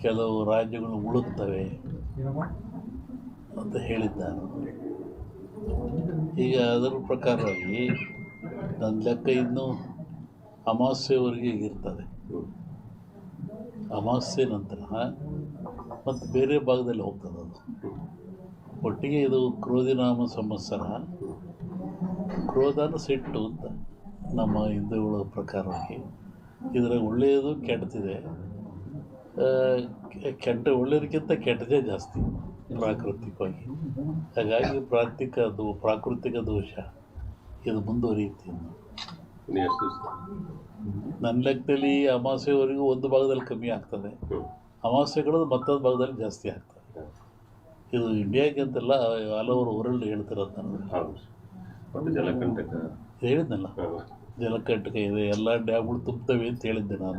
ಕೆಲವು ರಾಜ್ಯಗಳು ಉಳುತ್ತವೆ ಅಂತ ಹೇಳಿದ್ದಾನೆ. ಈಗ ಅದರ ಪ್ರಕಾರವಾಗಿ ನನ್ನ ಲೆಕ್ಕ ಇನ್ನೂ ಅಮಾಸ್ಯೆವರೆಗೆ ಇರ್ತದೆ. ಅಮಾಸ್ಯೆ ನಂತರ ಮತ್ತು ಬೇರೆ ಭಾಗದಲ್ಲಿ ಹೋಗ್ತದೆ ಅದು. ಒಟ್ಟಿಗೆ ಇದು ಕ್ರೋಧಿನಾಮ ಸಂವತ್ಸರ ಕ್ರೋಧನ ಸಿಟ್ಟು ಅಂತ ನಮ್ಮ ಹಿಂದೂಗಳ ಪ್ರಕಾರವಾಗಿ. ಇದರ ಒಳ್ಳೆಯದು ಕೆಟ್ಟದಿದೆ. ಆ, ಕೆ- ಕೆಟ್ಟ ಒಳ್ಳೆಯದಕ್ಕಿಂತ ಕೆಟ್ಟದೇ ಜಾಸ್ತಿ ಪ್ರಾಕೃತಿಕವಾಗಿ. ಹಾಗಾಗಿ ಪ್ರಾಕೃತಿಕ ಅದು ಪ್ರಾಕೃತಿಕ ದೋಷ ಇದು ಮುಂದುವರಿಯುತ್ತೆ ನನ್ನ ಲೆಕ್ಕದಲ್ಲಿ ಅಮಾವಾಸ್ಯೆವರೆಗೂ ಒಂದು ಭಾಗದಲ್ಲಿ ಕಮ್ಮಿ ಆಗ್ತದೆ. ಹ್ಞೂ ಅಮಾವಾಸ್ಯೆಗಳು ಮತ್ತೊಂದು ಭಾಗದಲ್ಲಿ ಜಾಸ್ತಿ ಆಗ್ತದೆ. ಇದು ಇಂಡಿಯಾಗೆ ಅಂತಲ್ಲ ಆಲ್ ಓವರ್ ವರ್ಲ್ಡ್ ಹೇಳ್ತಿರೋದು ನಾನು. ಹೇಳಿದ್ನಲ್ಲ. ಜಲಕಂಟಕ ಇದೆ ಎಲ್ಲ ಡ್ಯಾಮ್ಗಳು ತುಂಬ್ತವೆ ಅಂತ ಹೇಳಿದ್ದೆ ನಾನು.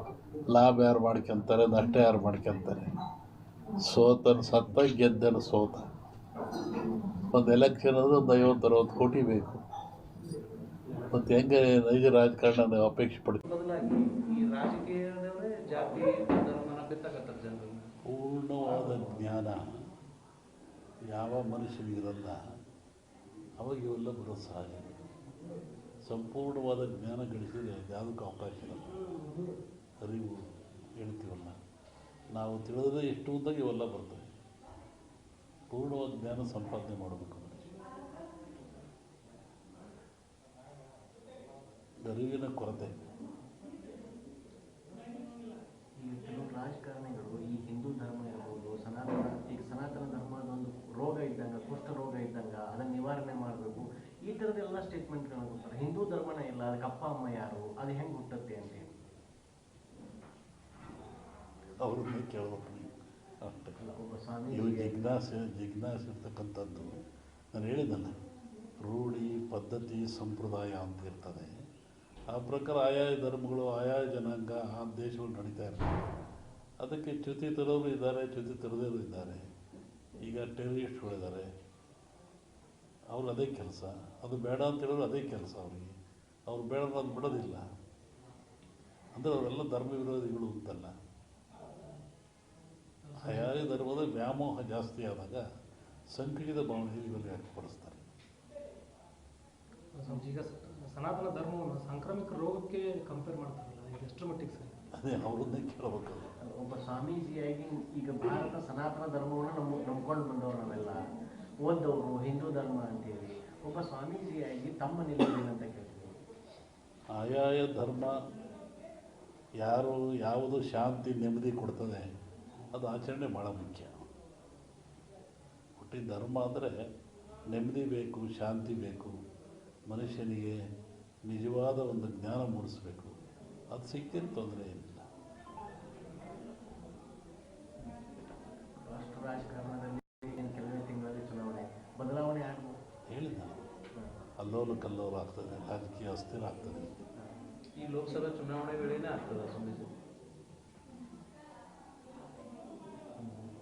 ಲಾಭ ಯಾರು ಮಾಡ್ಕೊಂತಾರೆ ನಷ್ಟ ಯಾರು ಮಾಡ್ಕೊತಾರೆ? ಸೋತನ ಸತ್ತ ಗೆದ್ದನ ಸೋತ. ಒಂದು ಎಲೆಕ್ಷನ್ ಅಂದರೆ ಒಂದು ಐವತ್ತು ಅರವತ್ತು ಕೋಟಿ ಬೇಕು. ಮತ್ತು ಹೆಂಗೆ ನೈಜ ರಾಜಕಾರಣ ನಾವು ಅಪೇಕ್ಷೆ ಪಡ್ತೀವಿ ಪೂರ್ಣವಾದ ಜ್ಞಾನ ಯಾವ ಮನುಷ್ಯನಿಗಿರಲ್ಲ ಅವಾಗ ಇವೆಲ್ಲ ಬರೋ ಸಹಜ. ಸಂಪೂರ್ಣವಾದ ಜ್ಞಾನ ಗಳಿಸಿದರೆ ಯಾವುದಕ್ಕೂ ಅವಕಾಶ ಇರಲ್ಲ ಅರಿವು ಹೇಳ್ತೀವಲ್ಲ? ನಾವು ತಿಳಿದ್ರೆ ಎಷ್ಟು ಉದ್ದಾಗ ಇವೆಲ್ಲ ಬರ್ತವೆ ಪೂರ್ಣವಾದ ಜ್ಞಾನ ಸಂಪಾದನೆ ಮಾಡಬೇಕು ಅರಿವಿನ ಕೊರತೆ. ಈ ಕೆಲವು ರಾಜಕಾರಣಿಗಳು ಈ ಹಿಂದೂ ಧರ್ಮ ಇರ್ಬೋದು, ಸನಾತನ, ಈಗ ಸನಾತನ ಧರ್ಮದ ಒಂದು ರೋಗ ಇದ್ದಂಗ, ಕುಷ್ಠ ರೋಗ ಇದ್ದಂಗೆ ಅದನ್ನು ನಿವಾರಣೆ ಮಾಡಬೇಕು. ಈ ಥರದ್ದೆಲ್ಲ ಸ್ಟೇಟ್ಮೆಂಟ್ಗಳನ್ನ ಕೊಡ್ತಾರೆ. ಹಿಂದೂ ಧರ್ಮನ ಇಲ್ಲ ಅದಕ್ಕೆ ಅಪ್ಪ ಅಮ್ಮ ಯಾರು, ಅದು ಹೆಂಗೆ ಹುಟ್ಟುತ್ತೆ ಅಂತ ಅವ್ರನ್ನೇ ಕೇಳಬೇಕು ನೀವು ಅಷ್ಟೇ ಇವು ಜಿಜ್ಞಾಸೆ ಜಿಜ್ಞಾಸೆ ಇರ್ತಕ್ಕಂಥದ್ದು. ನಾನು ಹೇಳಿದ್ದಲ್ಲ ರೂಢಿ ಪದ್ಧತಿ ಸಂಪ್ರದಾಯ ಅಂತ ಇರ್ತದೆ. ಆ ಪ್ರಕಾರ ಆಯಾ ಧರ್ಮಗಳು, ಆಯಾ ಜನಾಂಗ, ಆ ದೇಶಗಳು ನಡೀತಾ ಇರ್ತವೆ. ಅದಕ್ಕೆ ಚ್ಯುತಿ ತರೋರು ಇದ್ದಾರೆ, ಚ್ಯುತಿ ತರದೇರು ಇದ್ದಾರೆ. ಈಗ ಟೆರರಿಸ್ಟ್ಗಳಿದ್ದಾರೆ ಅವ್ರು ಅದೇ ಕೆಲಸ. ಅದು ಬೇಡ ಅಂತ ಹೇಳಿದ್ರು ಅದೇ ಕೆಲಸ ಅವರಿಗೆ. ಅವ್ರು ಬೇಡ ಅದು ಬಿಡೋದಿಲ್ಲ. ಅಂದರೆ ಅವರೆಲ್ಲ ಧರ್ಮ ವಿರೋಧಿಗಳು ಅಂತಲ್ಲ. ಆಯಾಯ ಧರ್ಮದ ವ್ಯಾಮೋಹ ಜಾಸ್ತಿ ಆದಾಗ ಸಂಕುಚಿತ ಭಾವನೆ ಇವರಿಗೆ ವ್ಯಕ್ತಪಡಿಸ್ತಾರೆ? ಈಗ ಸನಾತನ ಧರ್ಮವನ್ನು ಸಾಂಕ್ರಾಮಿಕ ರೋಗಕ್ಕೆ ಕಂಪೇರ್ ಮಾಡ್ತಾರಲ್ಲ ಈಗ ಎಷ್ಟರ ಮಟ್ಟಿಗೆ ಸರಿ? ಅದೇ ಅವರನ್ನೇ ಕೇಳಬೇಕು ಒಬ್ಬ ಸ್ವಾಮೀಜಿಯಾಗಿ ಈಗ ಭಾರತ ಸನಾತನ ಧರ್ಮವನ್ನು ನಮ್ಮ ನಂಬ್ಕೊಂಡು ಬಂದವರು ನಾವೆಲ್ಲ ಓದ್ದವರು ಹಿಂದೂ ಧರ್ಮ ಅಂತೇಳಿ ಒಬ್ಬ ಸ್ವಾಮೀಜಿಯಾಗಿ ತಮ್ಮ ನಿಲುವು ಏನಂತ ಕೇಳ್ತೀವಿ? ಆಯಾಯ ಧರ್ಮ ಯಾರು ಯಾವುದು ಶಾಂತಿ ನೆಮ್ಮದಿ ಕೊಡ್ತದೆ ಅದು ಆಚರಣೆ ಭಾಳ ಮುಖ್ಯ. ಹುಟ್ಟಿದ ಧರ್ಮ ಅಂದರೆ ನೆಮ್ಮದಿ ಬೇಕು ಶಾಂತಿ ಬೇಕು ಮನುಷ್ಯನಿಗೆ ನಿಜವಾದ ಒಂದು ಜ್ಞಾನ ಮೂಡಿಸ್ಬೇಕು. ಅದು ಸಿಕ್ಕಿದ ತೊಂದರೆ ಏನಿಲ್ಲ. ಬದಲಾವಣೆ ಹೇಳಿದ್ದ ಅಲ್ಲೋಲು ಕಲ್ಲೋಲು ಆಗ್ತದೆ ರಾಜಕೀಯ ಅಸ್ಥಿರ ಆಗ್ತದೆ. ಈ ಲೋಕಸಭಾ ಚುನಾವಣೆ ವೇಳೆನೇ ಆಗ್ತದ ಸ್ವಾಮೀಜಿ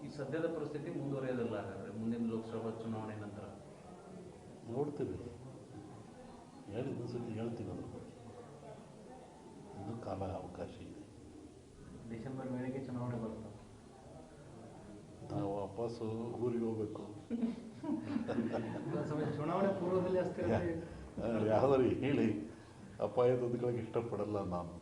ಈ ಸದ್ಯದ ಪರಿಸ್ಥಿತಿ ಮುಂದುವರಿಯೋದಿಲ್ಲ. ಹಾಗಾದ್ರೆ ಮುಂದಿನ ಲೋಕಸಭಾ ಚುನಾವಣೆ ನಂತರ. ನೋಡ್ತೀವಿ. ಹೇಳಿ ಸತಿ ಹೇಳ್ತೀವಿ ಅದ್ರ ಬಗ್ಗೆ ಇನ್ನೂ ಕಾಲ ಅವಕಾಶ ಇದೆ. ಡಿಸೆಂಬರ್ ವೇಳೆಗೆ ಚುನಾವಣೆ ಬರ್ತದೆ. ನಾವು ವಾಪಸ್ಸು ಊರಿಗೆ ಹೋಗ್ಬೇಕು. ಚುನಾವಣೆ ಪೂರ್ವದಲ್ಲಿ ಅಷ್ಟೇ ಯಾವ್ದಾರು ಹೇಳಿ. ಅಪಾಯ ತಂದುಕೊಳ್ಳೋಕೆ ಇಷ್ಟಪಡಲ್ಲ ನಾನು.